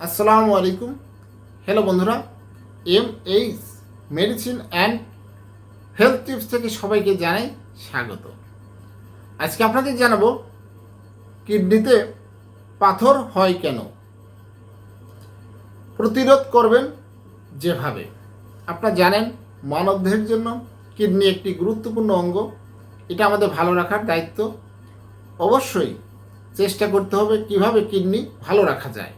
আসসালামু আলাইকুম। হ্যালো বন্ধুরা M H medicine and health tips থেকে সবাইকে জানাই স্বাগত। আজকে আপনাদের জানাব, কিডনিতে পাথর হয় কেন? প্রতিরোধ করবেন যেভাবে। আপনারা জানেন, মানবদেহের জন্য কিডনি একটি গুরুত্বপূর্ণ অঙ্গ। এটা আমাদের ভালো রাখার দায়িত্ব। অবশ্যই চেষ্টা করতে হবে কীভাবে কিডনি ভালো রাখা যায়।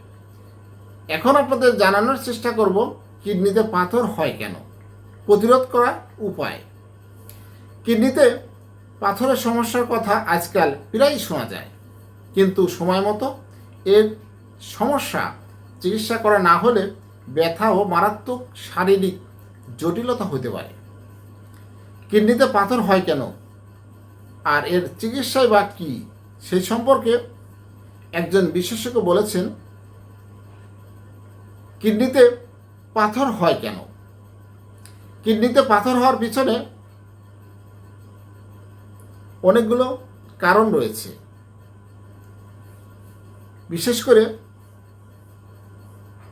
এখন আপনাদের জানানোর চেষ্টা করব, কিডনিতে পাথর হয় কেন? প্রতিরোধ করার উপায়। কিডনিতে পাথরের সমস্যার কথা আজকাল প্রায়ই শোনা যায়। কিন্তু সময় মতো এর সমস্যা চিকিৎসা করা না হলে ব্যথা ও মারাত্মক শারীরিক জটিলতা হতে পারে। কিডনিতে পাথর হয় কেন? আর এর চিকিৎসায় বা কী? সেই সম্পর্কে একজন বিশেষজ্ঞ বলেছেন কিডনিতে পাথর হয় কেন? কিডনিতে পাথর হওয়ার পিছনে অনেকগুলো কারণ রয়েছে। বিশেষ করে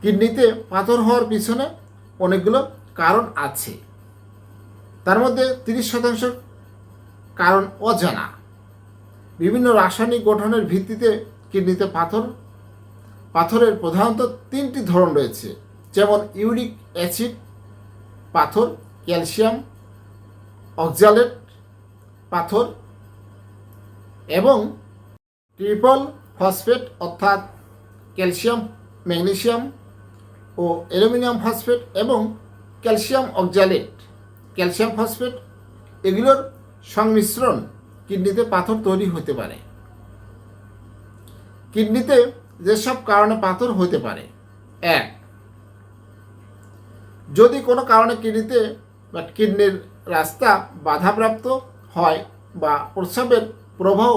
কিডনিতে পাথর হওয়ার পিছনে অনেকগুলো কারণ আছে। তার মধ্যে তিরিশ শতাংশ কারণ অজানা। বিভিন্ন রাসায়নিক গঠনের ভিত্তিতে কিডনিতে পাথর পাথরের প্রধানত তিনটি ধরন রয়েছে, যেমন ইউরিক অ্যাসিড, পাথর, ক্যালসিয়াম, অক্সালেট পাথর এবং ট্রিপল ফসফেট অর্থাৎ ক্যালসিয়াম, ম্যাগনেসিয়াম ও অ্যালুমিনিয়াম ফসফেট এবং ক্যালসিয়াম অক্সালেট। ক্যালসিয়াম ফসফেট এগুলোর সংমিশ্রণ কিডনিতে পাথর তৈরি হতে পারে। কিডনিতে যেসব কারণে পাথর হতে পারে। এক, যদি কোনো কারণে কিডনিতে বা কিডনির রাস্তা বাধাপ্রাপ্ত হয় বা প্রস্রাবের প্রবাহ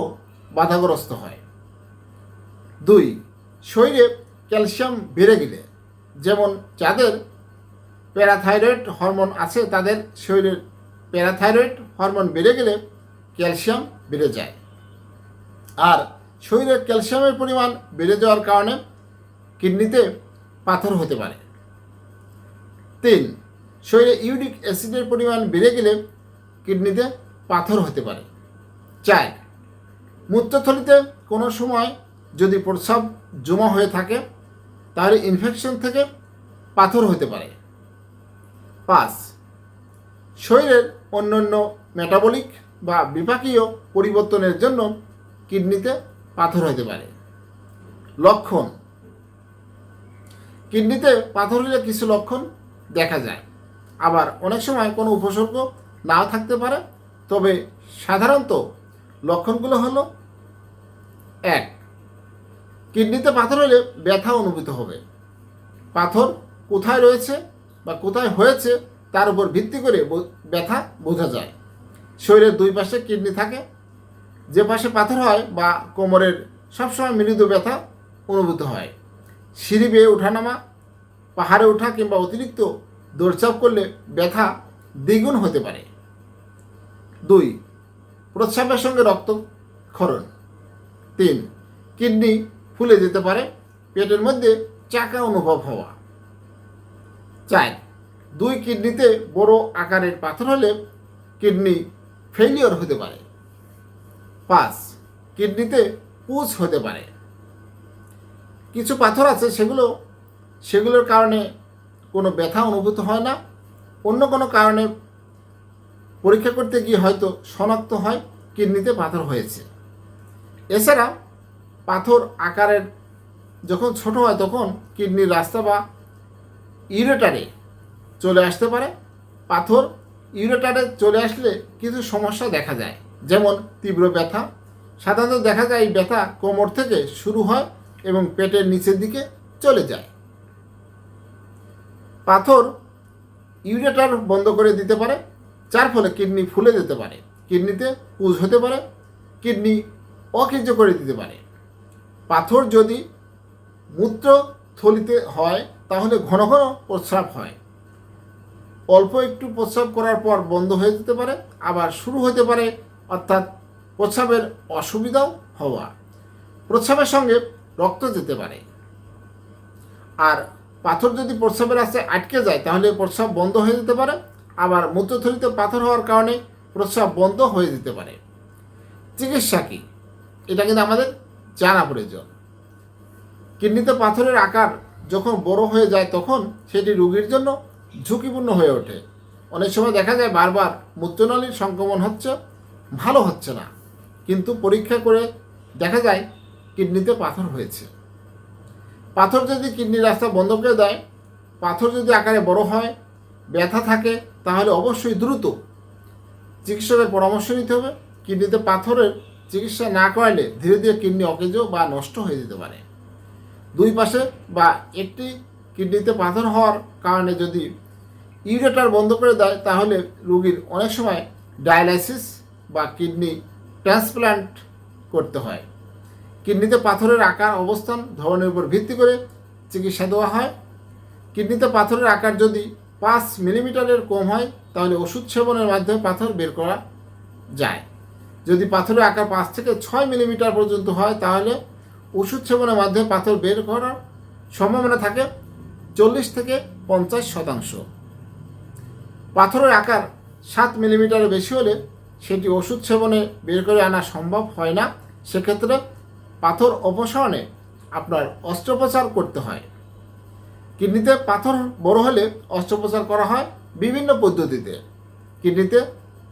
বাধাগ্রস্ত হয়। দুই, শরীরে ক্যালসিয়াম বেড়ে গেলে, যেমন যাদের প্যারাথাইরয়েড হরমোন আছে, তাদের শরীরের প্যারাথাইরয়েড হরমোন বেড়ে গেলে ক্যালসিয়াম বেড়ে যায়। আর শরীরের ক্যালসিয়ামের পরিমাণ বেড়ে যাওয়ার কারণে কিডনিতে পাথর হতে পারে। তিন, শরীরে ইউরিক অ্যাসিডের পরিমাণ বেড়ে গেলে কিডনিতে পাথর হতে পারে। চার, মূত্রথলিতে কোনো সময় যদি প্রস্রাব জমা হয়ে থাকে, তাহলে ইনফেকশন থেকে পাথর হতে পারে। পাঁচ, শরীরের অন্যান্য মেটাবলিক বা বিপাকীয় পরিবর্তনের জন্য কিডনিতে পাথর হতে পারে। লক্ষণ। কিডনিতে পাথর হলে কিছু লক্ষণ দেখা যায়। আবার অনেক সময় কোনো উপসর্গ নাও থাকতে পারে। তবে সাধারণত লক্ষণগুলো হলো এক, কিডনিতে পাথর হলে ব্যথা অনুভূত হবে। পাথর কোথায় রয়েছে বা কোথায় হয়েছে তার উপর ভিত্তি করে ব্যথা বোঝা যায়। শরীরের দুই পাশে কিডনি থাকে যে পাশে পাথর হয় বা কোমরের সবসময় মৃদু ব্যথা অনুভূত হয়। সিঁড়ি বেয়ে ওঠানামা, পাহাড়ে ওঠা কিংবা অতিরিক্ত দৌড়চাপ করলে ব্যথা দ্বিগুণ হতে পারে। দুই, প্রস্রাবের সঙ্গে রক্ত রক্তক্ষরণ। তিন, কিডনি ফুলে যেতে পারে, পেটের মধ্যে চাকা অনুভব হওয়া। চার, দুই কিডনিতে বড় আকারের পাথর হলে কিডনি ফেলিওর হতে পারে। পাঁচ কিডনিতে পুজ হতে পারে। কিছু পাথর আছে, সেগুলো, সেগুলোর কারণে কোনো ব্যথা অনুভূত হয় না। অন্য কোনো কারণে পরীক্ষা করতে গিয়ে হয়তো শনাক্ত হয়, কিডনিতে পাথর হয়েছে। এছাড়া পাথর আকারের যখন ছোট হয়, তখন কিডনির রাস্তা বা ইউরেটারে চলে আসতে পারে। পাথর ইউরেটারে চলে আসলে কিছু সমস্যা দেখা যায়। যেমন তীব্র ব্যথা, সাধারণত দেখা যায় এই ব্যথা কোমর থেকে শুরু হয় এবং পেটের নিচের দিকে চলে যায়। পাথর ইউরেটার বন্ধ করে দিতে পারে, যার ফলে কিডনি ফুলে যেতে পারে, কিডনিতে পুজ হতে পারে, কিডনি অকেজ করে দিতে পারে। পাথর যদি মূত্র থলিতে হয়, তাহলে ঘন ঘন প্রস্রাব হয়। অল্প একটু প্রস্রাব করার পর বন্ধ হয়ে যেতে পারে, আবার শুরু হতে পারে অর্থাৎ প্রস্রাবের অসুবিধাও হওয়া, প্রস্রাবের সঙ্গে রক্ত যেতে পারে। আর পাথর যদি প্রস্রাবের রাস্তায় আটকে যায়, তাহলে প্রস্রাব বন্ধ হয়ে যেতে পারে। আবার মূত্রথলিতে পাথর হওয়ার কারণে প্রস্রাব বন্ধ হয়ে যেতে পারে। চিকিৎসা কী? এটা কিন্তু আমাদের জানা প্রয়োজন। কিডনিতে পাথরের আকার যখন বড় হয়ে যায়, তখন সেটি রোগীর জন্য ঝুঁকিপূর্ণ হয়ে ওঠে। অনেক সময় দেখা যায় বারবার মূত্রনালীর সংক্রমণ হচ্ছে ভালো হচ্ছে না। কিন্তু পরীক্ষা করে দেখা যায় কিডনিতে পাথর হয়েছে। পাথর যদি কিডনির রাস্তা বন্ধ করে দেয়, পাথর যদি আকারে বড় হয়, ব্যথা থাকে, তাহলে অবশ্যই দ্রুত চিকিৎসকের পরামর্শ নিতে হবে। কিডনিতে পাথরের চিকিৎসা না করালে ধীরে ধীরে কিডনি অকেজ বা নষ্ট হয়ে যেতে পারে। দুই পাশে বা একটি কিডনিতে পাথর হওয়ার কারণে যদি ইউরেটার বন্ধ করে দেয়, তাহলে রোগীর অনেক সময় ডায়ালাইসিস বা কিডনি ট্রান্সপ্লান্ট করতে হয়। কিডনিতে পাথরের আকার, অবস্থান, ধরনের উপর ভিত্তি করে চিকিৎসা দেওয়া হয়। কিডনিতে পাথরের আকার যদি পাঁচ মিলিমিটারের কম হয়, তাহলে ওষুধ সেবনের মাধ্যমে পাথর বের করা যায়। যদি পাথরের আকার পাঁচ থেকে ছয় মিলিমিটার পর্যন্ত হয়, তাহলে ওষুধ সেবনের মাধ্যমে পাথর বের করার সম্ভাবনা থাকে চল্লিশ থেকে পঞ্চাশ শতাংশ। পাথরের আকার সাত মিলিমিটারের বেশি হলে সেটি ওষুধ সেবনে বের করে আনা সম্ভব হয় না। সেক্ষেত্রে পাথর অপসারণে আপনার অস্ত্রোপচার করতে হয়। কিডনিতে পাথর বড় হলে অস্ত্রোপচার করা হয় বিভিন্ন পদ্ধতিতে। কিডনিতে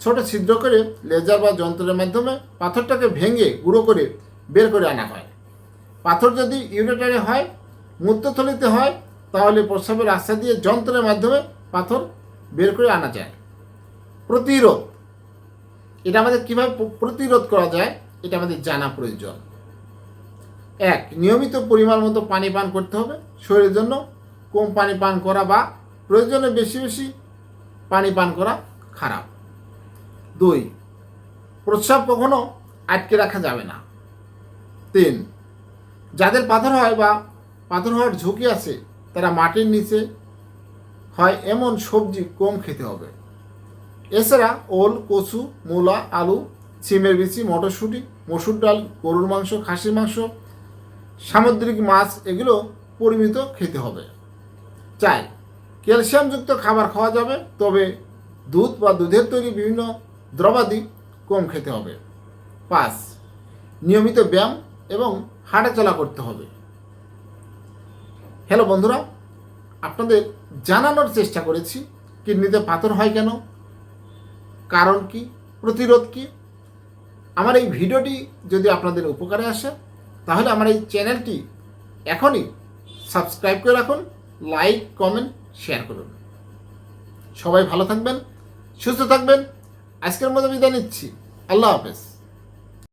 ছোট ছিদ্র করে লেজার বা যন্ত্রের মাধ্যমে পাথরটাকে ভেঙে গুঁড়ো করে বের করে আনা হয়। পাথর যদি ইউরেটারে হয়, মূত্রথলিতে হয়, তাহলে প্রস্রাবের রাস্তা দিয়ে যন্ত্রের মাধ্যমে পাথর বের করে আনা যায়। প্রতিরোধ এটা আমাদের কীভাবে প্রতিরোধ করা যায়, এটা আমাদের জানা প্রয়োজন। এক, নিয়মিত পরিমাণ মতো পানি পান করতে হবে। শরীরের জন্য কম পানি পান করা বা প্রয়োজনে বেশি বেশি পানি পান করা খারাপ। দুই, প্রস্রাব কখনো আটকে রাখা যাবে না। তিন, যাদের পাথর হয় বা পাথর হওয়ার ঝুঁকি আছে, তারা মাটির নিচে হয় এমন সবজি কম খেতে হবে। এছাড়া ওল, কচু, মূলা, আলু, সিমের বিচি, মটরশুঁটি, মসুর ডাল, গরুর মাংস, খাসির মাংস, সামুদ্রিক মাছ, এগুলো পরিমিত খেতে হবে। চাই, ক্যালসিয়ামযুক্ত খাবার খাওয়া যাবে, তবে দুধ বা দুধের তৈরি বিভিন্ন দ্রবাদি কম খেতে হবে। পাঁচ, নিয়মিত ব্যায়াম এবং হাঁটাচলা করতে হবে। হ্যালো বন্ধুরা, আপনাদের জানানোর চেষ্টা করেছি, কিডনিতে পাথর হয় কেন? কারণ কি? প্রতিরোধ কি? আমার এই ভিডিওটি যদি আপনাদের উপকারে আসে, তাহলে আমার এই চ্যানেলটি এখনই সাবস্ক্রাইব করে রাখুন, লাইক, কমেন্ট, শেয়ার করুন। সবাই ভালো থাকবেন, সুস্থ থাকবেন। আজকের মতো বিদায় নিচ্ছি। আল্লাহ হাফেজ।